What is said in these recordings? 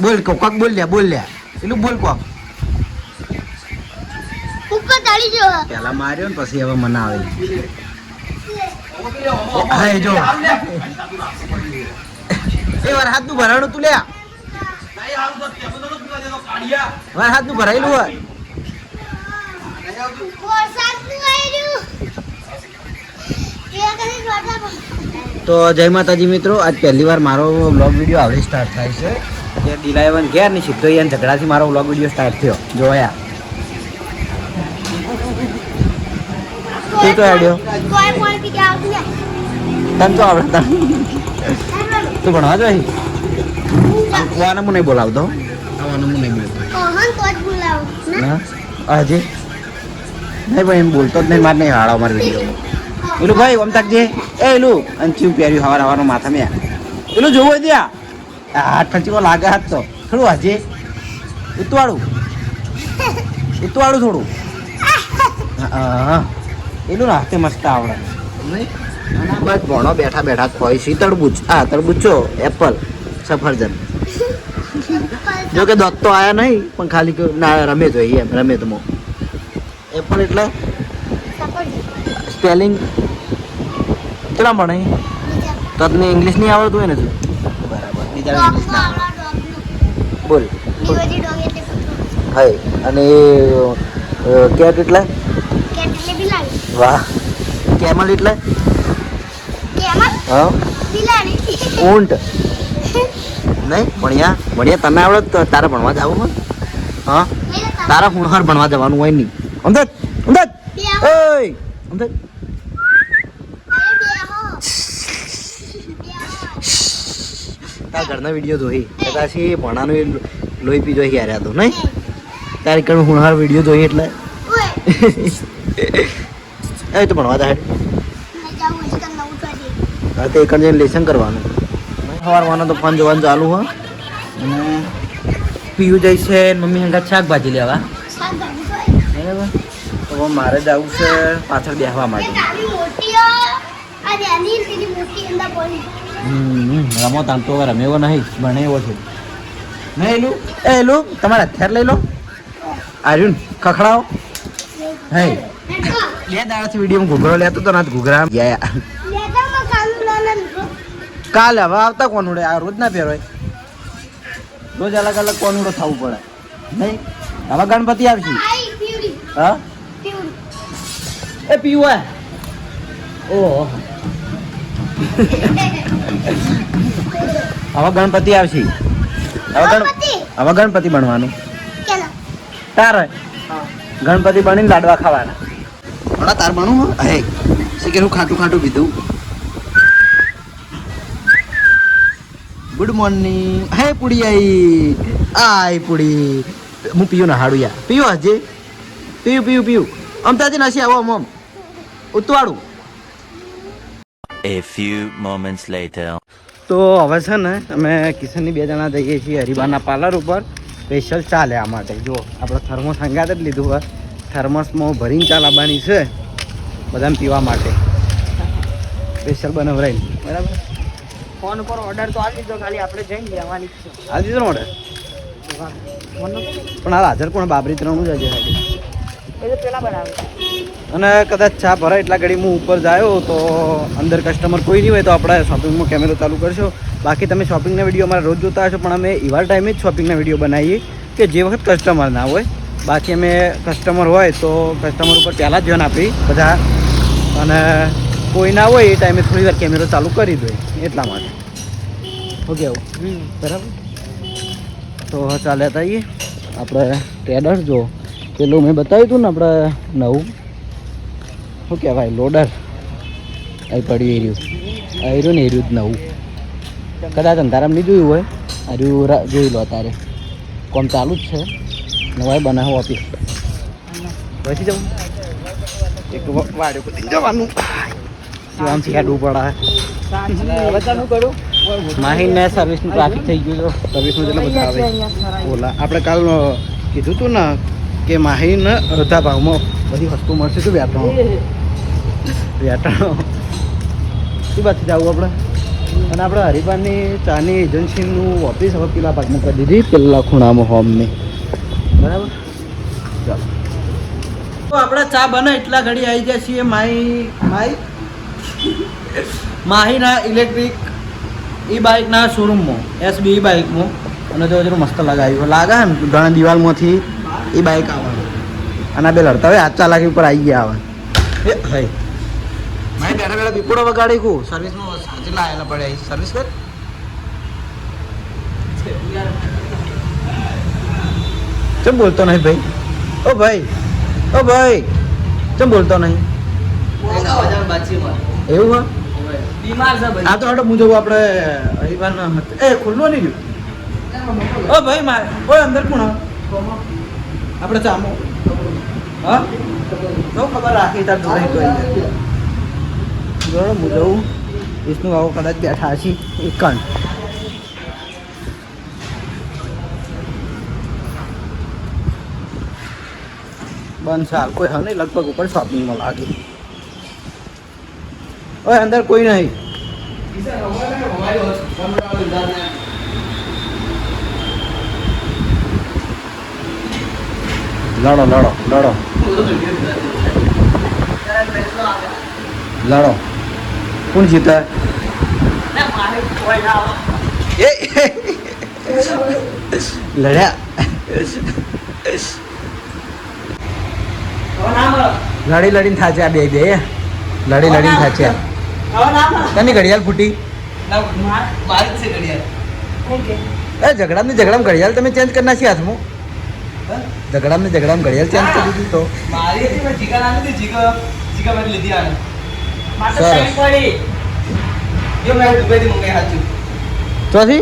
બોલ કો કોક બોલ લે બોલ લે. પેલું બોલ કોક. ઉપર ચડી જો પેલા માર્યો ને પછી હવે મને આવે. હા જો. એ વાર હાથનું ભરાણું તું લે. વાર હાથનું ભરાયેલું હોય. તો જય માતાજી મિત્રો આજ પહેલી વાર મારો વ્લોગ વીડિયો આવડે સ્ટાર્ટ થાય છે. કે ડિલાયવન ઘેર ને સીધો અહીંયા ઝઘડાથી મારો વ્લોગ વીડિયો સ્ટાર્ટ થયો. જોયા તું તો તને તો આવડે તું ભણવા જો વાને હું નહીં બોલાવતો વાને હું. નહીં બોલતો કોહન તો જ બોલાવું ને? ના હજી નહીં ભાઈ એમ બોલતો જ નહીં મારે નહીં હાળો મારે વીડિયો પેલું ભાઈ ઓમ તક જે એ એલું અને ચીવ પહેર્યું હવાર હવારનો માથા મેં. પેલું જોવો ત્યાં? હાથ ફંચીકો લાગે હાથ તો. થોડું હજી ઉતવાળું ઉતવાળું થોડું. હા એટલું પેલું ને હાથે મસ્ત આવડે. બસ ભણો બેઠા બેઠા જ ખોઈ સી તરબૂચ. હા તરબૂચો એપલ સફરજન. જો કે દત્ત તો આયા નહીં પણ ખાલી કે ના રમે તો એમ રમે તો એપલ એટલે? સ્પેલિંગ? કેટલા ભણે? તો તને ઇંગ્લિશ નહીં આવડતું હોય ને તું? બીજા ઇંગ્લિશ ના. આવડે બોલ. હાય. અને કેટ એટલે વાહ. કેમલ એટલે હા. ઊંટ. નહીં ભણ્યા. ભણ્યા તમે આવડે તો તારે ભણવા જવું હોય. હા? તારા હુણહાર ભણવા જવાનું હોય નહીં. અમદાદ અમદાદ ઓય અમદાદ તારા ઘરના વીડિયો જોઈ. કદાચ એ ભણાનું લોહી પીજો યાર તો, નહીં? તારી કણ હુણહાર વીડિયો જોઈ એટલે? એ તો ભણવા જાય. હા, તો એક જઈને લેસન કરવાનું. સવારવાનો તો ફોન જોવાનું ચાલુ હોય અને પીયું જાય છે મમ્મી હંગા શાકભાજી લેવા. બરાબર? તો મારે જવું છે પાછળ બેસવા માટે. રમો તામ તો રમેવો નહીં ભણેવો છે. નહીં એલું? એ એલું તમારે હથિયાર લઈ લો. આર્યુન ખખડાવો. હે. બે દાડાથી વીડિયો ઘૂઘરો લેતો તો ના ઘૂઘરા ગયા. કાલે હવે આવતા કોનુડે આ રોજ ના પહેરોય. રોજ અલગ અલગ કોનુડો થવું પડે. નહીં? હવે ગણપતિ આવશે. હા? એ પીવા ઓહો. હવે ગણપતિ આવશે. હવે ગણ હવે ગણપતિ બનવાનું. તારે ગણપતિ બનીને લાડવા ખાવાના. હમણાં તાર બનવું હે. શું કે હું ખાટું ખાટું પીધું? ગુડ મોર્નિંગ હે પુડી આઈ આય પુડી. હું પીયું ના હાડું યાર પીયું હજી પીયું પીયું પીયું અમતાજી નસી આવો આમ આમ. ઉતવાળું A few moments later. તો હવે છે ને અમે કિશનની બે જણા જઈએ છીએ હરિબાના પાર્લર ઉપર. સ્પેશિયલ ચા લેવા માટે. જો આપણે થર્મોસ હંગાત જ લીધું હોય. થર્મોસમાં ભરીને ચા લાવવાની છે. બધાને પીવા માટે. સ્પેશિયલ બનાવરાઈ બરાબર. ફોન ઉપર ઓર્ડર તો આપી દીધો ખાલી આપણે જઈને લેવાની છે. આ દીધો ઓર્ડર પણ હાલ હાજર પણ બાબરી ત્રણ જ હજી અને કદાચ ચા ભરાય એટલા ઘડી હું ઉપર જાયો તો અંદર કસ્ટમર કોઈ નહીં હોય તો આપણે શોપિંગમાં કેમેરો ચાલુ કરશો. બાકી તમે શોપિંગના વીડિયો અમારા રોજ જોતા હશો પણ અમે એવા ટાઈમે જ શોપિંગના વીડિયો બનાવીએ કે જે વખત કસ્ટમર ના હોય. બાકી અમે કસ્ટમર હોય તો કસ્ટમર ઉપર પહેલાં જ ધ્યાન આપી બધા. અને કોઈ ના હોય એ ટાઈમે થોડી વાર કેમેરો ચાલુ કરી દો એટલા માટે. ઓકે બરાબર? તો ચાલે આવીએ આપણે ટ્રેડર જો. પેલું મેં બતાવ્યું હતું ને આપણે નવું. શું કહેવાય લોડર. અહીં પડ્યું એર્યું આ એર્યું ને એર્યું જ નવું. કદાચ અંધારામાં નહીં જોયું હોય. આર્યું રા- જોઈ લો તારે કોમ ચાલુ જ છે. નવાય બનાવો ઓફિસ પછી જવું? એક વાડ્યો કદી જવાનું? શિવામથી શીખાડવું પડે. ચાલુ સર્વિસનું ટ્રાફિક થઈ ગયું તો સર્વિસનું એટલે બધા આવે ઓલા આપણે કાલ કીધું હતું ને કે માહીને અડધા ભાવમાં બધી વસ્તુ મળશે તો વેટાણો વેટાણો શું બાથી જવું આપણે? અને આપણે હરિભાની ચાની એજન્સીનું ઓફિસ હવે પેલા ભાગમાં કરી દીધી, પેલા ખૂણામાં હોમની. બરાબર? ચાલો. તો આપણે ચા બને એટલા ઘડી આવી ગયા છીએ માહી માહી? માહીના ઇલેક્ટ્રિક ઈ બાઇકના શોરૂમમાં એસબી બાઇકમાં અને જો મસ્ત લગાવ્યું. લાગે ને ઘણા દિવાલમાંથી ઈ બાઇક આવે અને બે લડતા હોય હાથ ચાલાકી ઉપર આવી ગયા આવે એ બેઠા બીપોડો વગાડી ગયું સર્વિસમાં સર્વિસ કર. ચમ બોલતો નહીં ભાઈ? ઓ ભાઈ. ઓ ભાઈ. ચમ બોલતો નહીં? એવું હા? બીમાર છે આ તો હટો હું જવું આપણે હરિભાન એ ખુલ્લો નહીં ગયું ઓ ભાઈ મારે ઓય અંદર કોણ? આપણે ચામો હા? જો ખબર રાખી તાર જોડે કોઈ જો, હું જવું વિષ્ણુ બાબુ કદાચ બેઠા છે એકણ બંધ સાલ કોઈ હા નહીં, લગભગ ઉપર શોપિંગમાં લાગે. ઓય, અંદર કોઈ નહીં. લડો લડો લડો. લડો. કોણ જીતે? લડ્યા. લડી લડીને થાચ્યા બે બે લડી લડીને થાચ્યા. તને ઘડિયાળ ફૂટી? એ ઝઘડામાં ઝઘડામાં ઘડિયાળ તમે ચેન્જ કરી નાખી હાથમાં. ઝઘડામાં ઝઘડામ ઘડિયાળ ચેન્જ કરી દીધી તો. મારી હતી મેં જીગા નાની હતી જીગા જીગા મેં લીધી આને. સરસ. જો મેં દુબઈથી મંગાઈ સાચું ચોથી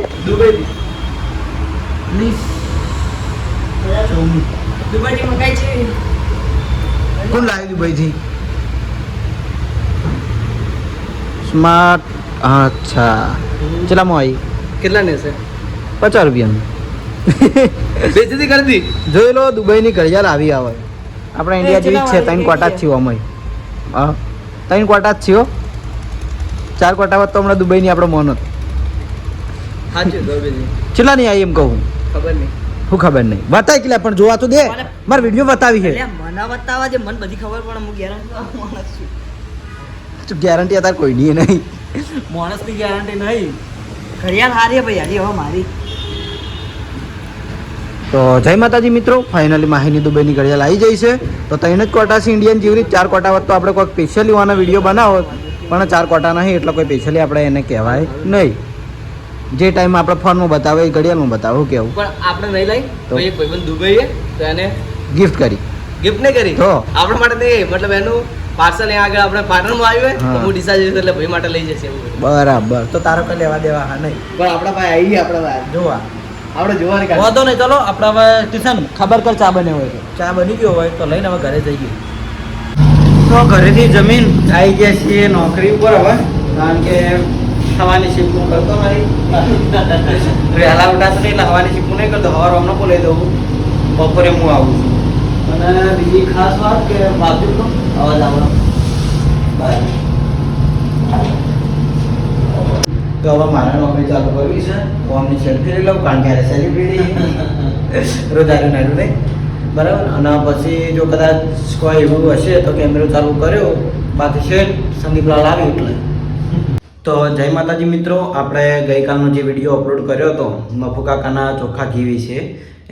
દુબઈ થી મંગાઈ છે? કોણ લાવી દુબઈથી? સ્માર્ટ અચ્છા. ચલામાં આવી? કેટલા ને છે પચાસ રૂપિયાનું. બેજતી કરતી જોઈ લો દુબઈની ઘડિયાળ આવી આવે આપણે ઇન્ડિયા જેવી જ છે ત્રણ કોટા જ થયો અમે હા. ત્રણ કોટા જ થયો. ચાર કોટા તો હમણાં દુબઈની આપણે મોન હતો. સાચું નહીં આવી એમ કહું ખબર નહીં. શું ખબર નહીં. બતાવી કેટલા પણ જોવા તો દે. મારે વીડિયો બતાવી છે. અલ્યા મને બતાવવા જે મને બધી ખબર પણ હું ગેરંટી માણસ છું. ગેરંટી અત્યારે કોઈ નહીં નહીં. માણસની ગેરંટી નહીં. ઘડિયાળ હારી ભાઈ હારી હવે મારી. તો જય માતાજી મિત્રો ફાઇનલી માહિની દુબઈની ઘડિયાળ આવી જઈ છે. તો ત્રણ જ કોટા છે ઇન્ડિયન જીવની ચાર કોટા હોત તો આપણે કોઈ સ્પેશિયલી આનો વીડિયો બનાવો પણ ચાર કોટા નહીં એટલે કોઈ સ્પેશિયલી આપણે એને કહેવાય નહીં. જે ટાઈમ આપણે ફોનમાં બતાવે એ ઘડિયાળમાં બતાવો કેવું? પણ આપણે નહીં લઈ તો? કોઈ પણ દુબઈ હે તો એને ગિફ્ટ કરી. ગિફ્ટ નહીં કરી? તો? આપણા માટે નહીં મતલબ એનું પાર્સલ અહીંયા આગળ આપણે પાટણમાં આવ્યું હોય તો હું. ડિસાઈડ જઈશ એટલે ભાઈ માટે લઈ જશે બરાબર. તો તારો કઈ લેવા દેવા હા નહીં. પણ આપણા ભાઈ આવી આપણા ભાઈ જોવા. આપણે જોવાની કાઢી. વાંધો નહીં ચલો આપણે હવે ટ્યુશન ખબર કર ચા બન્યો હોય ચા બની ગયો હોય તો લઈને હવે ઘરે જઈએ તો ઘરેથી જમીન આવી ગયા છીએ નોકરી ઉપર હવે કારણ કે હવાની શિફ્ટ હું કરતો નહીં વહેલા ઉઠાતો નહીં એટલે હવાની શિફ્ટ નહીં કરતો. હવાર અમને બોલાવી દઉં બપોરે હું આવું છું. અને બીજી ખાસ વાત કે બાજુ અવાજ આવવાનો તો હવે મારા નોકરી ચાલુ કરવી છે. તો અમને સેલ્ફી લઈ લઉં કારણ કે સેલિબ્રિટી રોજારી નાડું નહીં. બરાબર? અને પછી જો કદાચ કોઈ એવું હશે તો કેમેરો ચાલુ કર્યો. બાકી છે સંદીપલાલ આવી એટલે. તો જય માતાજી મિત્રો આપણે ગઈકાલનો જે વીડિયો અપલોડ કર્યો હતો મફુ કાકાના ચોખ્ખા ઘી વિશે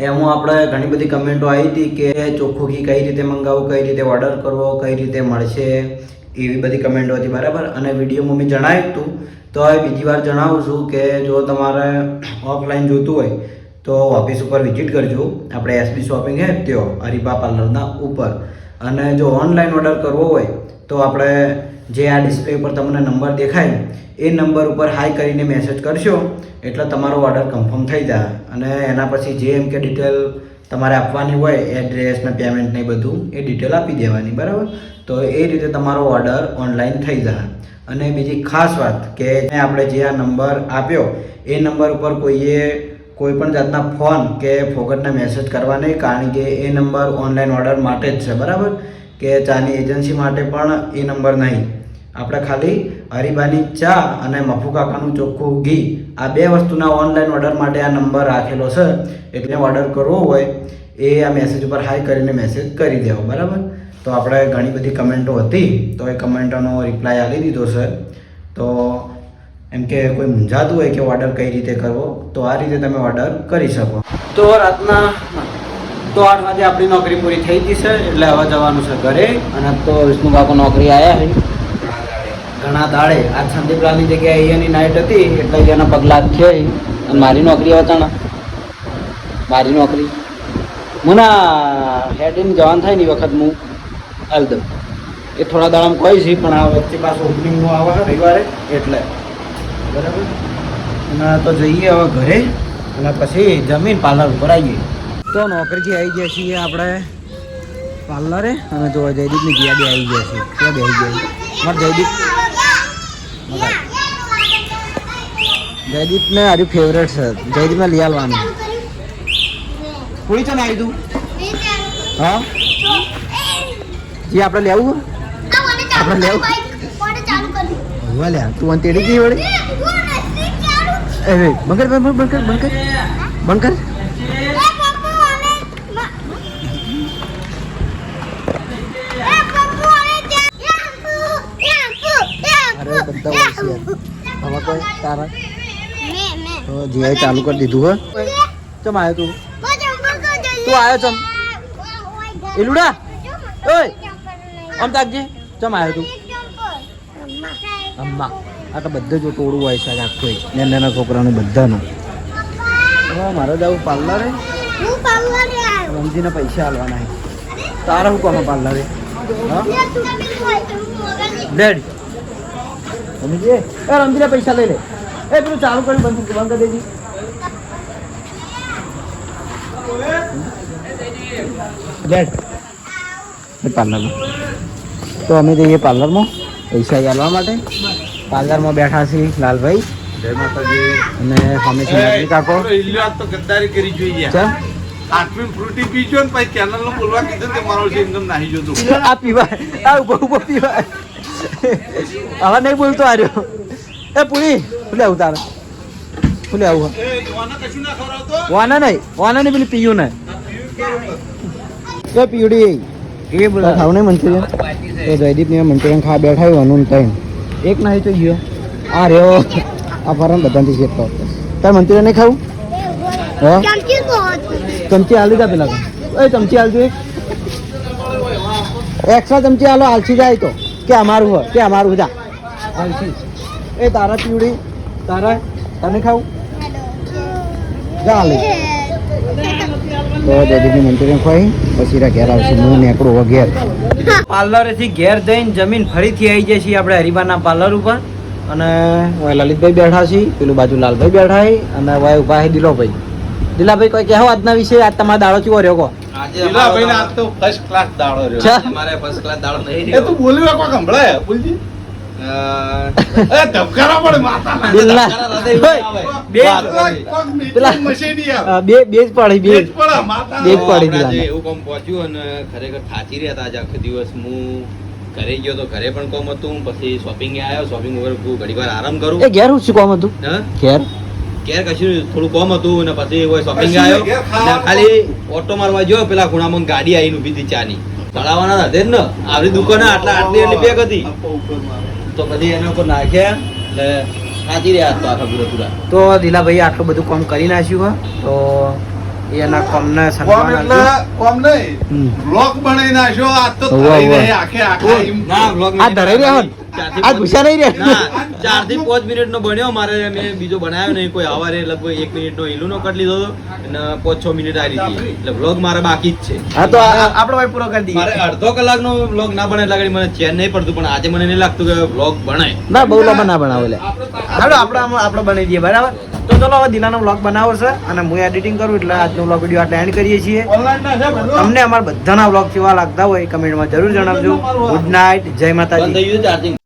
એમાં આપણે ઘણી બધી કમેન્ટો આવી હતી કે ચોખ્ખું ઘી કઈ રીતે મંગાવવું કઈ રીતે ઓર્ડર કરવો કઈ રીતે મળશે એવી બધી કમેન્ટો હતી બરાબર? અને વિડીયોમાં મેં જણાવ્યું હતું તો હવે બીજી વાર જણાવું છું કે જો તમારે ઓફલાઈન જોતું હોય, તો ઓફિસ ઉપર વિઝિટ કરજો. આપણે એસબી શોપિંગ હે ત્યો, હરિભા પાર્લરના ઉપર. અને જો ઓનલાઈન ઓર્ડર કરવો હોય, તો આપણે જે આ ડિસ્પ્લે ઉપર તમને નંબર દેખાય, એ નંબર ઉપર હાઈ કરીને મેસેજ કરશો, એટલે તમારો ઓર્ડર કન્ફર્મ થઈ જાય. અને એના પછી જે એમ કે ડિટેલ તમારે આપવાની હોય એડ્રેસ ને પેમેન્ટ ને બધું, એ ડિટેલ આપી દેવાની, બરાબર? તો એ રીતે તમારો ઓર્ડર ઓનલાઈન થઈ જાય. અને બીજી ખાસ વાત કે આપણે જે આ નંબર આપ્યો, એ નંબર ઉપર કોઈએ કોઈ પણ જાતના ફોન કે ફોકટના મેસેજ કરવા નહીં, કારણ કે એ નંબર ઓનલાઈન ઓર્ડર માટે જ છે, બરાબર? કે ચાની એજન્સી માટે પણ એ નંબર નહીં. આપણે ખાલી હરીબાની ચા અને મફુ કાકાનું ચોખ્ખું ઘી, આ બે વસ્તુના ઓનલાઈન ઓર્ડર માટે આ નંબર રાખેલો છે. એટલે ઓર્ડર કરવો હોય, એ આ મેસેજ ઉપર હાઈ કરીને મેસેજ કરી દેવો, બરાબર? તો આપણે ઘણી બધી કમેન્ટો હતી, તો એ કમેન્ટોનો રિપ્લાય આપી દીધો છે તો એમ કે કોઈ મૂંઝાતું હોય કે ઓર્ડર કઈ રીતે કરવો, તો આ રીતે તમે ઓર્ડર કરી શકો. તો રાતના તો આઠ વાગે આપણી નોકરી પૂરી થઈ ગઈ છે એટલે હવે જવાનું છે ઘરે. અને તો વિષ્ણુ બાપુ નોકરી આવ્યા છે. ઘણા દાડે આજ સંદીપલાલની જગ્યાએ અહીંયાની નાઇટ હતી, એટલે એના પગલાં છે. અને મારી નોકરી હવે તાણા મારી નોકરી. મુના હેડીને જવાનું થાય ને વખત હું. હાલ દઉં. એ થોડા દાડામાં કોઈ છે પણ આ વચ્ચે પાછું ઓપનિંગનું આવે રવિવારે એટલે. બરાબર? અને તો જઈએ હવે ઘરે અને પછી જમીન પાર્લર ઉપર આવીએ. તો નોકરીથી આવી ગયા છીએ આપણે પાર્લરે અને જો જયદીપની જીયાડી આવી ગયા છે ક્યાં આવી ગયા મારે જયદીપ. જયદીપને આર્યું ફેવરેટ છે. જયદીપને લઈ આવવાનું પૂરી છે ને આવી તું? હા? જી આપણે લેવું આપણે લેવું. હવે લે તું અને તેડી ગઈ વળી. એ વે બંધ કર બંધ કર બંધ કર અરે બધા હવે કોઈ તારા? તો જીઆઈ ચાલુ કરી દીધું હે. ચમ આવ્યો તું? તું આવ્યો ચમ? એલુડા ઓય. આમ તાકજે ચમ આવ્યો તું? અમ્મા આ તો બધે જો ટોળું હોય છે આખું ને નાના છોકરાનું બધાનું. હવે મારે જવું પાર્લરે રમજીને પૈસા આલવાના તારા હું કહો પાર્લરે ડેડ રમજી એ રમજીને પૈસા લઈ લે. એ પેલું ચાલુ કરી બંધ બંધ કરી દેજી. ડેડ પાર્લરમાં તો અમે જઈએ પાર્લરમાં પૈસા ચાલવા માટે. પાર્લરમાં બેઠા છીએ લાલભાઈ અને કાકો. તો ગદ્દારી કરી જોઈએ આઠમી ફ્રૂટી પીજો ને પછી ચેનલનું બોલવા કીધું તે મારો છે નાહી જતું. આ પીવાય. આ ઊભો ઊભો હવે નહીં બોલતો આર્યો એ પૂરી ફૂલે આવું તારે. ફૂલે આવું. વાના નહીં વાના નહીં પેલી પીયું ને એ પીવડી એ બધા ખાવ નહીં મંચુરિયન તો જયદીપ ને મંચુરિયન ખાવા બેઠા હોય અનુ ટાઈમ એક નાહી તો ગયો. આ રહ્યો. આ ફરન બધાથી શેકતો તાર મંચુરિયન નહીં ખાવું? હા? ચમચી આલી દા પેલા એ ચમચી આલજો એક. એક્સ્ટ્રા ચમચી આલો આલસી જાય તો. કે અમારું હોય કે અમારું જા. આલસી. એ તારા પીવડી. તારા? તને ખાવું? જા આલી. તો જયદીપની મંચુરિયન ખવાઈ પછી ઘેર આવશે. હું નીકળું હવે ઘેર. પાર્લરેથી ઘેર જઈને જમીન ફરીથી આવી જાય છીએ આપણે હરિબાના પાર્લર ઉપર. અને ઓય લલિતભાઈ બેઠા છીએ પેલું બાજુ લાલભાઈ બેઠા છે અને ઓય ઊભા છે દિલોભાઈ. દિલાભાઈ કોઈ કહેવો આજના વિશે? આજ તમારો દાડો ચેવો રહ્યો કહો? ભાઈ આજ તો ફર્સ્ટ ક્લાસ દાડો રહ્યો. ચા. ફર્સ્ટ ક્લાસ દાડો નહીં એ તું બોલ્યો કોઈ સંભળાય બોલજી ખરેખર થાચી રહ્યા હતા આખો દિવસ. હું ઘરે ગયો તો ઘરે પણ કોમ હતું. પછી શોપિંગ આવ્યો. શોપિંગ વગર ઘડી વાર આરામ કરું. એ ઘેર શું કોમ હતું? ઘેર? ઘેર કશું થોડું કોમ હતું અને પછી શોપિંગ આવ્યો. ને ખાલી ઓટો મારવા ગયો. પેલા ખૂણામાં ગાડી આવીને ઊભી હતી ચાની. ચડાવવાના હતા. જ ને. આવડી દુકાન આટલા આટલી આટલી બેગ હતી. તો પછી એના ઉપર નાખ્યા એટલે સાચી રહ્યા આખા પૂરા પૂરા તો દિલાભાઈ આટલું બધું કામ કરી નાખ્યું તો એના કોમને સન્માન એટલે કોમ નહીં. બ્લોક બનાવી નાખ્યો આ તો ધરાઈ રહે આખે આખે ના બ્લોક આ ધરાઈ રહ્યા આ પાંચ- નહીં રહ્યા? ચારથી પાંચ મિનિટ નો બન્યો મારે મેં બીજો બનાવ્યો નહીં કોઈ આવારે લગભગ એક મિનિટ નો ઈલુનો કટ લીધો હતો અને પાંચ છ મિનિટ આવી હતી. એટલે બ્લોગ મારા બાકી જ છે. હા તો આપણો ભાઈ પૂરો કરી દઈએ. મારે અડધો કલાકનો બ્લોગ ના બને એટલે મને ચેન નહીં પડતું પણ આજે મને નહીં લાગતું કે બ્લોગ બને ના બહુ લાંબા ના બનાવે લે. હાલો આપણે આમાં આપણે બનાવી દઈએ બરાબર? તો ચલો હવે દિલાનો વ્લોગ બનાવો છે અને હું એડિટિંગ કરું એટલે આજનો વ્લોગ વીડિયો આટલે એન્ડ કરીએ છીએ. તમને અમારા બધાના વ્લોગ કેવા લાગતા હોય કમેન્ટમાં જરૂર જણાવજો. ગુડ નાઇટ જય માતાજી.